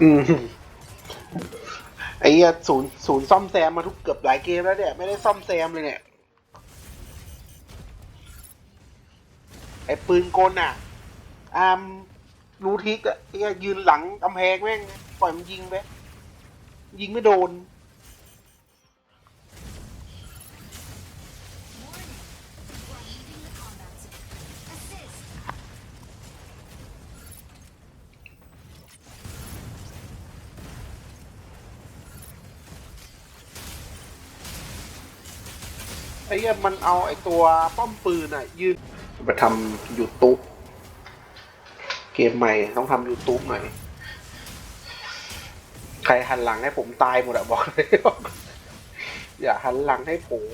อืมไอ้เหี้ยศูนย์ศูนย์ซ่อมแซมมาทุกเกือบหลายเกมแล้วเนี่ย ไม่ได้ซ่อมแซมเลยเนี่ย ไอ้ปืนกลอะ อามรู้ทิกอะไอ้เหี้ยยืนหลังกำแพงแม่งปล่อยมันยิงไป ยิงไม่โดน ไอ้เหี้ยมันเอาไอ้ตัวป้อมปืนอะ ยืนมาทำยูทูบเกมใหม่ต้องทำยูทูบหน่อย ใครหันหลังให้ผมตายหมดอะบอกเลย อย่าหันหลังให้ผม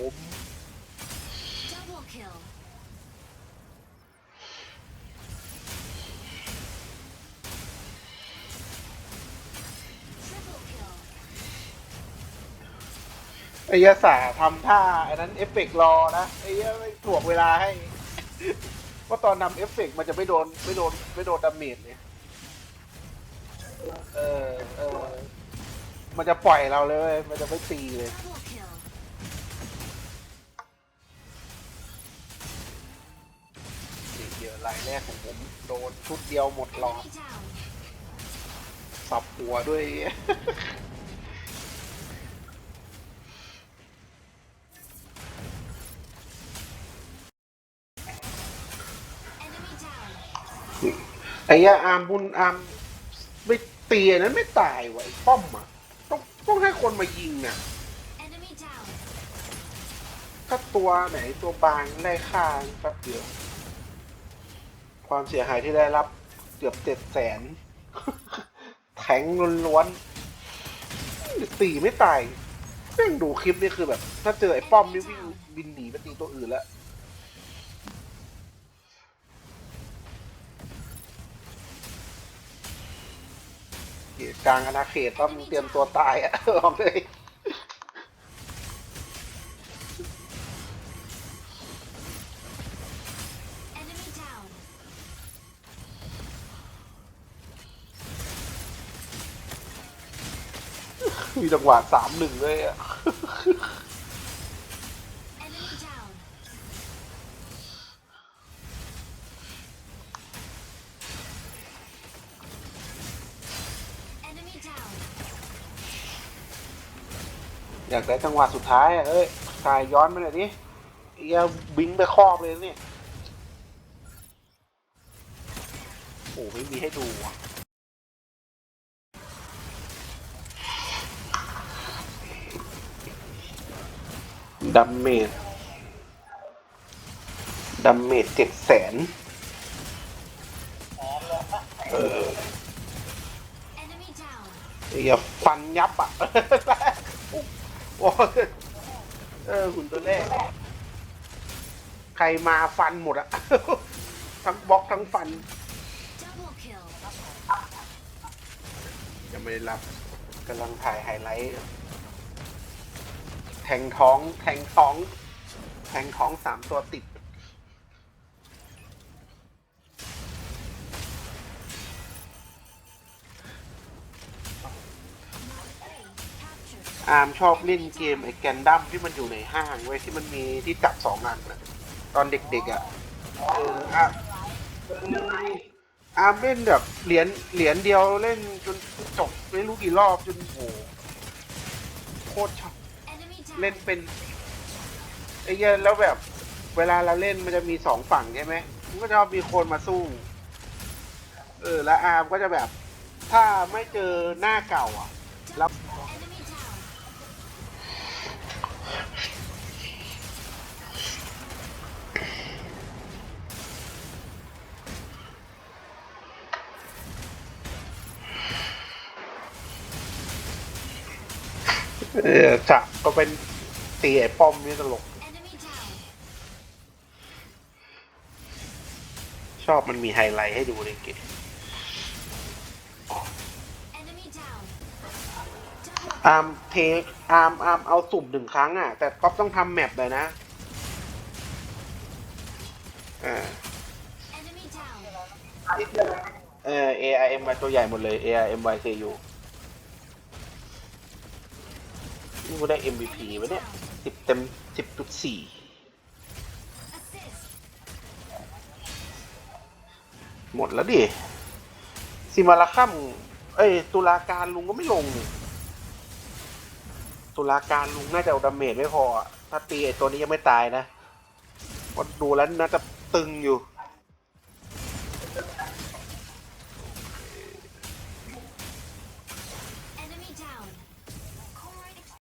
ไอ้ยะสาทำท่าไอ้นั้นเอฟเฟกต์รอนะไอ้ยะไม่ถ่วงเวลาให้ ว่าตอนนำเอฟเฟกต์มันจะไม่โดนไม่โดนไม่โดนดาเมจเนี่ยเออเออมันจะปล่อยเราเลย มันจะไม่ตีเลย Double kill. นี่เดียรายแรกของผมโดนชุดเดียวหมดหลอด Enemy down. สับหัวด้วย ไอ้ยะอาร์มบุญอาร์มไม่ตีอันนั้นไม่ตายว่ะไอ้ป้อมอะต้องต้องให้คนมายิงอะ Enemy down. ถ้าตัวไหนตัวบางไล่ฆ่าแป๊บเดียว ความเสียหายที่ได้รับเกือบเจ็ดแสนแทงล้วนๆตีไม่ตายแม่งดูคลิปนี่คือแบบ ถ้าเจอไอ้ป้อมนี่วิ่งบินหนีไปตีตัวอื่นแล้ว กลางอาณาเขตต้องเตรียมตัวตายอะบอกเลย Enemy down. มีจังหวะสามหนึ่งเลยอะ อยากได้จังหวะสุดท้ายอะเอ้ยถ่ายย้อนมาหน่อยดิเอียบิงไปครอบเลยเนี่ยโอ้ไม่มีให้ดูอะดัมเมจดัมเมจเจ็ดแสน Enemy down. อย่าฟันยับอะ โอ้เออหุ่นตัวแรก ใครมาฟันหมดอะ ทั้งบล็อกทั้งฟัน ยังไม่ได้รับกำลังถ่ายไฮไลท์ แทงท้อง แทงท้อง แทงท้องสามตัวติด อาร์มชอบเล่นเกมไอ้แกนดั้มที่มันอยู่ในห้างไว้ยที่มันมีที่จับสองอันน่ะตอนเด็กๆอะเอออาร์มอาร์มเล่นแบบเหรียญเหรียญเดียวเล่นจนจบไม่รู้กี่รอบจนโหโคตรชอบ Enemy เล่น down. เป็นไอ้เหี้ยแล้วแบบเวลาเราเล่นมันจะมีสองฝั่งใช่ไหมมันก็จะมีคนมาสู้ เออ แล้วอาร์มก็จะแบบ ถ้าไม่เจอหน้าเก่าอะ เออจับก็เป็นตีไอ้ป้อมนี่ตลก Enemy down. ชอบมันมีไฮไลท์ให้ดูเลยเก๋ อาร์มเทอาร์มอาร์มเอาสุ่มหนึ่งครั้งอะ แต่ก๊อฟต้องทำแมปเลยนะอ่าเออ ARM มาตัวใหญ่หมดเลย ARM YCU นี่กูได้ MVP ไปเนี่ยสิบเต็มสิบจุดสี่หมดแล้วดิ สิมาราคัมเอ้ย ตุลาการลุงก็ไม่ลง ตุลาการลุงน่าจะเอาดาเมจไม่พออะถ้าตีไอตัวนี้ยังไม่ตายนะก็ดูแล้วน่าจะตึงอยู่